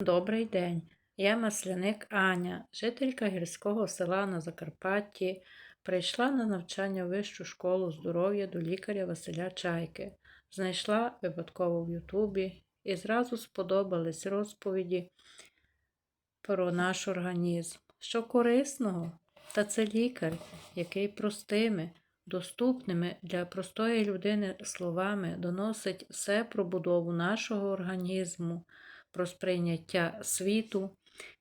Добрий день. Я масляник Аня, жителька гірського села на Закарпатті. Прийшла на навчання в Вищу школу здоров'я до лікаря Василя Чайки. Знайшла випадково в Ютубі і зразу сподобались розповіді про наш організм. Що корисного? Та це лікар, який простими, доступними для простої людини словами доносить все про будову нашого організму, про сприйняття світу,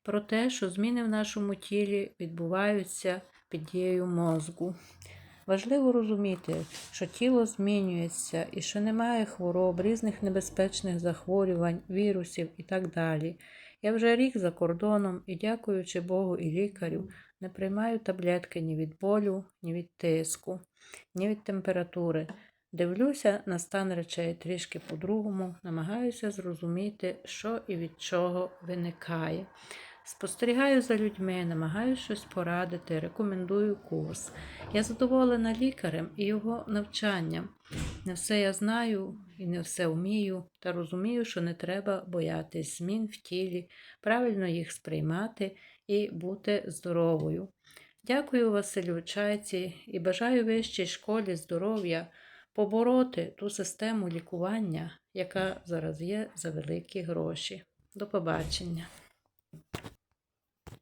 про те, що зміни в нашому тілі відбуваються під дією мозку. Важливо розуміти, що тіло змінюється і що немає хвороб, різних небезпечних захворювань, вірусів і так далі. Я вже рік за кордоном і, дякуючи Богу і лікарю, не приймаю таблетки ні від болю, ні від тиску, ні від температури. Дивлюся на стан речей трішки по-другому, намагаюся зрозуміти, що і від чого виникає. Спостерігаю за людьми, намагаюся щось порадити, рекомендую курс. Я задоволена лікарем і його навчанням. Не все я знаю і не все вмію, та розумію, що не треба боятись змін в тілі, правильно їх сприймати і бути здоровою. Дякую Василю Чайці і бажаю вищій школі здоров'я побороти ту систему лікування, яка зараз є за великі гроші. До побачення!